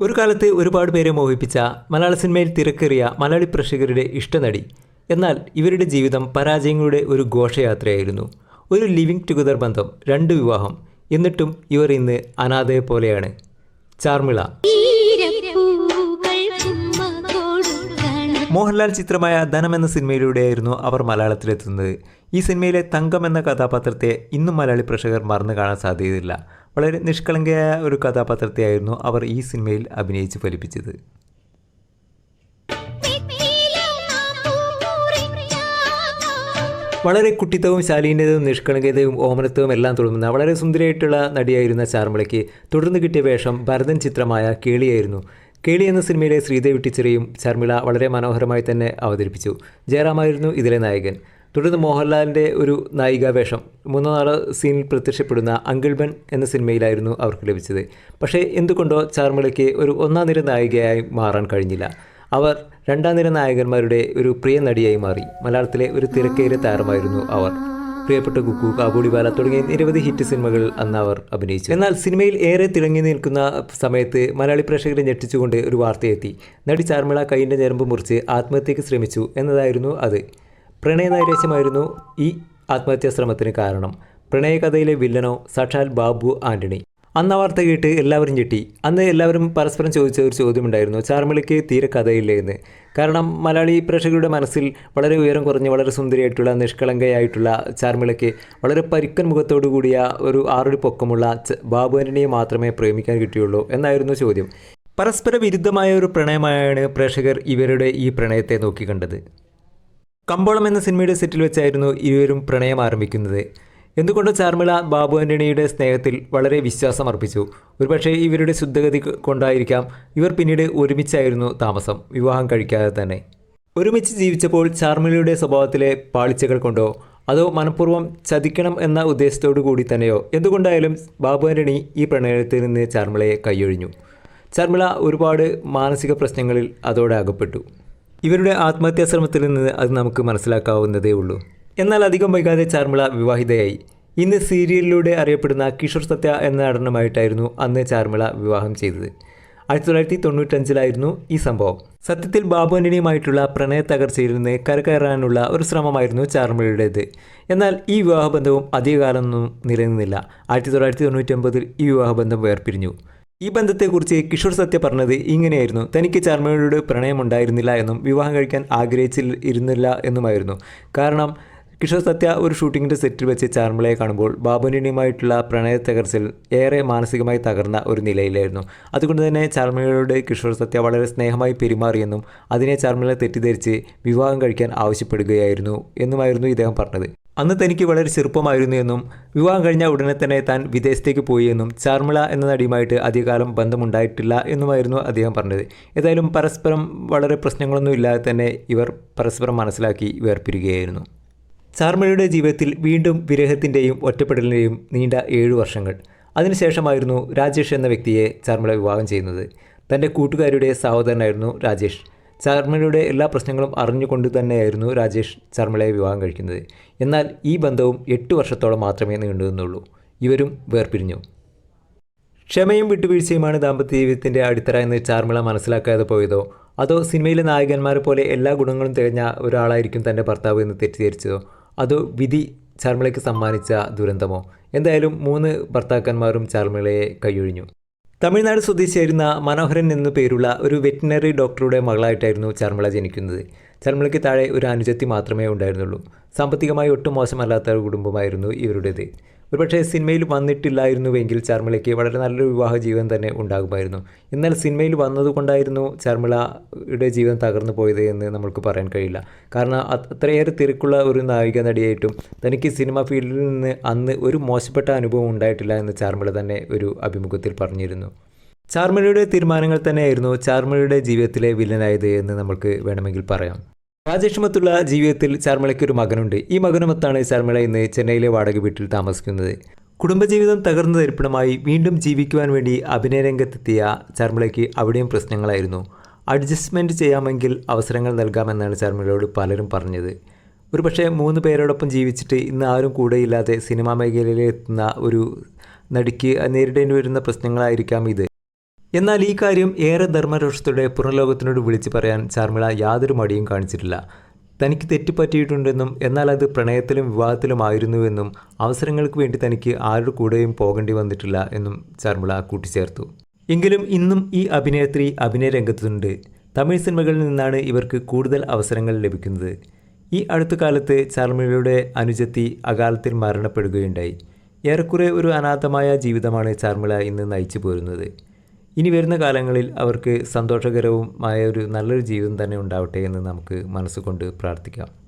ഒരു കാലത്ത് ഒരുപാട് പേരെ മോഹിപ്പിച്ച മലയാള സിനിമയിൽ തിരക്കേറിയ മലയാളി പ്രേക്ഷകരുടെ ഇഷ്ടനടി. എന്നാൽ ഇവരുടെ ജീവിതം പരാജയങ്ങളുടെ ഒരു ഘോഷയാത്രയായിരുന്നു. ഒരു ലിവിങ് ടുഗദർ ബന്ധം രണ്ട് വിവാഹം. എന്നിട്ടും ഇവർ ഇന്ന് അനാഥയെ പോലെയാണ്. ചാർമിള. മോഹൻലാൽ ചിത്രമായ ധനം എന്ന സിനിമയിലൂടെയായിരുന്നു അവർ മലയാളത്തിലെത്തുന്നത്. ഈ സിനിമയിലെ തങ്കം എന്ന കഥാപാത്രത്തെ ഇന്നും മലയാളി പ്രേക്ഷകർ മറന്നു കാണാൻ സാധ്യതയില്ല. വളരെ നിഷ്കളങ്കയായ ഒരു കഥാപാത്രത്തെയായിരുന്നു അവർ ഈ സിനിമയിൽ അഭിനയിച്ച് ഫലിപ്പിച്ചത്. വളരെ കുട്ടിത്തവും ശാലീനതയും നിഷ്കളങ്കതയും ഓമനത്വവും എല്ലാം തുടങ്ങുന്ന വളരെ സുന്ദരിയായിട്ടുള്ള നടിയായിരുന്ന ചാർമിളയ്ക്ക് തുടർന്ന് കിട്ടിയ വേഷം ഭരതൻ ചിത്രമായ കേളിയായിരുന്നു. കേളി എന്ന സിനിമയിലെ ശ്രീദേവി ടീച്ചറെയും ചാർമിള വളരെ മനോഹരമായി തന്നെ അവതരിപ്പിച്ചു. ജയറാമായിരുന്നു ഇതിലെ നായകൻ. തുടർന്ന് മോഹൻലാലിന്റെ ഒരു നായികാ വേഷം മൂന്നോ നാലോ സീനിൽ പ്രത്യക്ഷപ്പെടുന്ന അങ്കിൾ ബൻ എന്ന സിനിമയിലായിരുന്നു അവർക്ക് ലഭിച്ചത്. പക്ഷേ എന്തുകൊണ്ടോ ചാർമിളയ്ക്ക് ഒരു ഒന്നാം നിര നായികയായി മാറാൻ കഴിഞ്ഞില്ല. അവർ രണ്ടാം നിര നായകന്മാരുടെ ഒരു പ്രിയ നടിയായി മാറി. മലയാളത്തിലെ ഒരു തിരക്കേറിയ താരമായിരുന്നു അവർ. പ്രിയപ്പെട്ട കുക്കു കാബൂളിവാല തുടങ്ങിയ നിരവധി ഹിറ്റ് സിനിമകൾ അന്ന് അവർ അഭിനയിച്ചു. എന്നാൽ സിനിമയിൽ ഏറെ തിളങ്ങി നിൽക്കുന്ന സമയത്ത് മലയാളി പ്രേക്ഷകരെ ഞെട്ടിച്ചുകൊണ്ട് ഒരു വാർത്തയെത്തി. നടി ചാർമിള കൈയിന്റെ ഞരമ്പ് മുറിച്ച് ആത്മഹത്യയ്ക്ക് ശ്രമിച്ചു എന്നതായിരുന്നു അത്. പ്രണയനൈരാശ്യമായിരുന്നു ഈ ആത്മഹത്യാ ശ്രമത്തിന് കാരണം. പ്രണയകഥയിലെ വില്ലനോ സാക്ഷാൽ ബാബു ആന്റണി. അന്ന് ആ വാർത്ത കേട്ട് എല്ലാവരും ഞെട്ടി. അന്ന് എല്ലാവരും പരസ്പരം ചോദിച്ച ഒരു ചോദ്യമുണ്ടായിരുന്നു ചാർമിളിക്ക് തീരെ കഥയില്ലേ എന്ന്. കാരണം മലയാളി പ്രേക്ഷകരുടെ മനസ്സിൽ വളരെ ഉയരം കുറഞ്ഞ് വളരെ സുന്ദരിയായിട്ടുള്ള നിഷ്കളങ്കയായിട്ടുള്ള ചാർമിളയ്ക്ക് വളരെ പരിക്കൻ മുഖത്തോടു കൂടിയ ഒരു ആറടി പൊക്കമുള്ള ബാബു ആന്റണിയെ മാത്രമേ പ്രേമിക്കാൻ കിട്ടിയുള്ളൂ എന്നായിരുന്നു ചോദ്യം. പരസ്പര വിരുദ്ധമായ ഒരു പ്രണയമായാണ് പ്രേക്ഷകർ ഇവരുടെ ഈ പ്രണയത്തെ നോക്കിക്കണ്ടത് കമ്പോളം എന്ന സിനിമയുടെ സെറ്റിൽ വെച്ചായിരുന്നു ഇരുവരും പ്രണയം ആരംഭിക്കുന്നത്. എന്തുകൊണ്ട് ചാർമിള ബാബു ആന്റണിയുടെ സ്നേഹത്തിൽ വളരെ വിശ്വാസം അർപ്പിച്ചു. ഒരുപക്ഷേ ഇവരുടെ ശുദ്ധഗതി കൊണ്ടായിരിക്കാം ഇവർ പിന്നീട് ഒരുമിച്ചായിരുന്നു താമസം വിവാഹം കഴിക്കാതെ തന്നെ. ഒരുമിച്ച് ജീവിച്ചപ്പോൾ ചാർമിളയുടെ സ്വഭാവത്തിലെ പാളിച്ചകൾ കൊണ്ടോ അതോ മനഃപൂർവം ചതിക്കണം എന്ന ഉദ്ദേശത്തോടു കൂടി തന്നെയോ? എന്തുകൊണ്ടായാലും ബാബു ആന്റണി ഈ പ്രണയത്തിൽ നിന്ന് ചാർമിളയെ കൈയൊഴിഞ്ഞു. ചാർമിള ഒരുപാട് മാനസിക പ്രശ്നങ്ങളിൽ അതോടെ അകപ്പെട്ടു. ഇവരുടെ ആത്മഹത്യാ ശ്രമത്തിൽ നിന്ന് അത് നമുക്ക് മനസ്സിലാക്കാവുന്നതേ ഉള്ളൂ. എന്നാൽ അധികം വൈകാതെ ചാർമിള വിവാഹിതയായി. ഇന്ന് സീരിയലിലൂടെ അറിയപ്പെടുന്ന കിഷോർ സത്യ എന്ന നടനുമായിട്ടായിരുന്നു അന്ന് ചാർമിള വിവാഹം ചെയ്തത്. ആയിരത്തി തൊള്ളായിരത്തി തൊണ്ണൂറ്റഞ്ചിലായിരുന്നു ഈ സംഭവം. സത്യത്തിൽ ബാബു ആന്റണിയുമായിട്ടുള്ള പ്രണയ തകർച്ചയിൽ നിന്ന് കരകയറാനുള്ള ഒരു ശ്രമമായിരുന്നു ചാർമിളയുടേത്. എന്നാൽ ഈ വിവാഹബന്ധവും അധികകാലമൊന്നും നിലനിന്നില്ല. ആയിരത്തി തൊള്ളായിരത്തി തൊണ്ണൂറ്റൊമ്പതിൽ ഈ വിവാഹബന്ധം വേർപിരിഞ്ഞു. ഈ ബന്ധത്തെക്കുറിച്ച് കിഷോർ സത്യ പറഞ്ഞത് ഇങ്ങനെയായിരുന്നു. തനിക്ക് ചാർമിളയോട് പ്രണയമുണ്ടായിരുന്നില്ല എന്നും വിവാഹം കഴിക്കാൻ ആഗ്രഹിച്ചിരുന്നില്ല എന്നുമായിരുന്നു. കാരണം കിഷോർ സത്യ ഒരു ഷൂട്ടിങ്ങിന്റെ സെറ്റിൽ വെച്ച് ചാർമിളയെ കാണുമ്പോൾ ബാബുനിയുമായിട്ടുള്ള പ്രണയ തകർച്ചയിൽ ഏറെ മാനസികമായി തകർന്ന ഒരു നിലയിലായിരുന്നു. അതുകൊണ്ട് തന്നെ ചാർമിളയോട് കിഷോർ സത്യ വളരെ സ്നേഹമായി പെരുമാറിയെന്നും അതിനെ ചാർമിള തെറ്റിദ്ധരിച്ച് വിവാഹം കഴിക്കാൻ ആവശ്യപ്പെടുകയായിരുന്നു എന്നുമായിരുന്നു ഇദ്ദേഹം പറഞ്ഞത്. അന്ന് തനിക്ക് വളരെ ചെറുപ്പമായിരുന്നു എന്നും വിവാഹം കഴിഞ്ഞ ഉടനെ തന്നെ താൻ വിദേശത്തേക്ക് പോയി എന്നും ചാർമിള എന്ന നടിയുമായിട്ട് അധികകാലം ബന്ധമുണ്ടായിട്ടില്ല എന്നുമായിരുന്നു അദ്ദേഹം പറഞ്ഞത്. ഏതായാലും പരസ്പരം വളരെ പ്രശ്നങ്ങളൊന്നും ഇല്ലാതെ തന്നെ ഇവർ പരസ്പരം മനസ്സിലാക്കി വേർപിരിക്കുകയായിരുന്നു ചാർമിളയുടെ ജീവിതത്തിൽ വീണ്ടും വിരഹത്തിന്റെയും ഒറ്റപ്പെടലിന്റെയും നീണ്ട ഏഴു വർഷങ്ങൾ. അതിനുശേഷമായിരുന്നു രാജേഷ് എന്ന വ്യക്തിയെ ചാർമിള വിവാഹം ചെയ്യുന്നത്. തന്റെ കൂട്ടുകാരുടെ സഹോദരനായിരുന്നു രാജേഷ്. ചാർമിളയുടെ എല്ലാ പ്രശ്നങ്ങളും അറിഞ്ഞുകൊണ്ട് തന്നെയായിരുന്നു രാജേഷ് ചർമ്മളയെ വിവാഹം കഴിക്കുന്നത്. എന്നാൽ ഈ ബന്ധവും എട്ട് വർഷത്തോളം മാത്രമേ നീണ്ടു നിന്നുള്ളൂ ഇവരും വേർപിരിഞ്ഞു. ക്ഷമയും വിട്ടുവീഴ്ചയുമാണ് ദാമ്പത്യ ജീവിതത്തിന്റെ അടിത്തറ എന്ന് ചാർമിള മനസ്സിലാക്കാതെ പോയതോ? അതോ സിനിമയിലെ നായകന്മാരെ പോലെ എല്ലാ ഗുണങ്ങളും തികഞ്ഞ ഒരാളായിരിക്കും തന്റെ ഭർത്താവ് എന്ന് തെറ്റിദ്ധരിച്ചതോ? അതോ വിധി ചാർമിളയ്ക്ക് സമ്മാനിച്ച ദുരന്തമോ? എന്തായാലും മൂന്ന് ഭർത്താക്കന്മാരും ചാർമിളയെ കൈയൊഴിഞ്ഞു. തമിഴ്നാട് സ്വദേശിയായിരുന്ന മനോഹരൻ എന്നു പേരുള്ള ഒരു വെറ്റിനറി ഡോക്ടറുടെ മകളായിട്ടായിരുന്നു ചർമ്മള ജനിക്കുന്നത്. ചർമിളയ്ക്ക് താഴെ ഒരു അനുജത്തി മാത്രമേ ഉണ്ടായിരുന്നുള്ളൂ. സാമ്പത്തികമായി ഒട്ടും മോശമല്ലാത്ത ഒരു കുടുംബമായിരുന്നു ഇവരുടേത്. ഒരുപക്ഷെ സിനിമയിൽ വന്നിട്ടില്ലായിരുന്നുവെങ്കിൽ ചർമിളയ്ക്ക് വളരെ നല്ലൊരു വിവാഹ ജീവൻ തന്നെ ഉണ്ടാകുമായിരുന്നു. എന്നാൽ സിനിമയിൽ വന്നതുകൊണ്ടായിരുന്നു ചർമിളയുടെ ജീവൻ തകർന്നു പോയത് എന്ന് നമുക്ക് പറയാൻ കഴിയില്ല. കാരണം അത് അത്രയേറെ തിരക്കുള്ള ഒരു നായിക നടിയായിട്ടും തനിക്ക് സിനിമ ഫീൽഡിൽ നിന്ന് അന്ന് ഒരു മോശപ്പെട്ട അനുഭവം ഉണ്ടായിട്ടില്ല എന്ന് ചാർമിള തന്നെ ഒരു അഭിമുഖത്തിൽ പറഞ്ഞിരുന്നു. ചാർമിളയുടെ തീരുമാനങ്ങൾ തന്നെയായിരുന്നു ചാർമിളയുടെ ജീവിതത്തിലെ വില്ലനായത് എന്ന് നമുക്ക് വേണമെങ്കിൽ പറയാം. രാജേഷുമത്തുള്ള ജീവിതത്തിൽ ശർമ്മളയ്ക്ക് ഒരു മകനുണ്ട്. ഈ മകനുമൊത്താണ് ശർമ്മള ഇന്ന് ചെന്നൈയിലെ വാടക വീട്ടിൽ താമസിക്കുന്നത്. കുടുംബജീവിതം തകർന്നു തരിപ്പണമായി വീണ്ടും ജീവിക്കുവാൻ വേണ്ടി അഭിനയ രംഗത്തെത്തിയ ചാർമിളയ്ക്ക് അവിടെയും പ്രശ്നങ്ങളായിരുന്നു. അഡ്ജസ്റ്റ്മെന്റ് ചെയ്യാമെങ്കിൽ അവസരങ്ങൾ നൽകാമെന്നാണ് ശർമ്മളയോട് പലരും പറഞ്ഞത്. ഒരുപക്ഷെ മൂന്ന് പേരോടൊപ്പം ജീവിച്ചിട്ട് ഇന്ന് ആരും കൂടെയില്ലാതെ സിനിമാ മേഖലയിലെത്തുന്ന ഒരു നടിക്ക് നേരിടേണ്ടി വരുന്ന പ്രശ്നങ്ങളായിരിക്കാം ഇത്. എന്നാൽ ഈ കാര്യം ഏറെ ധർമ്മരോഷത്തോടെ പുറംലോകത്തിനോട് വിളിച്ചു പറയാൻ ചാർമിള യാതൊരു മടിയും കാണിച്ചിട്ടില്ല. തനിക്ക് തെറ്റുപറ്റിയിട്ടുണ്ടെന്നും എന്നാൽ അത് പ്രണയത്തിലും വിവാഹത്തിലുമായിരുന്നുവെന്നും അവസരങ്ങൾക്ക് വേണ്ടി തനിക്ക് ആരുടെ കൂടെയും പോകേണ്ടി വന്നിട്ടില്ല എന്നും ചാർമിള കൂട്ടിച്ചേർത്തു. എങ്കിലും ഇന്നും ഈ അഭിനേത്രി അഭിനയ രംഗത്തുണ്ട്. തമിഴ് സിനിമകളിൽ നിന്നാണ് ഇവർക്ക് കൂടുതൽ അവസരങ്ങൾ ലഭിക്കുന്നത്. ഈ അടുത്ത കാലത്ത് ചാർമിളയുടെ അനുജത്തി അകാലത്തിൽ മരണപ്പെടുകയുണ്ടായി. ഏറെക്കുറെ ഒരു അനാഥമായ ജീവിതമാണ് ചാർമിള ഇന്ന് നയിച്ചു പോരുന്നത് ഇനി വരുന്ന കാലങ്ങളിൽ അവർക്ക് സന്തോഷകരവുമായ ഒരു നല്ലൊരു ജീവിതം തന്നെ ഉണ്ടാവട്ടെ എന്ന് നമുക്ക് മനസ്സുകൊണ്ട് പ്രാർത്ഥിക്കാം.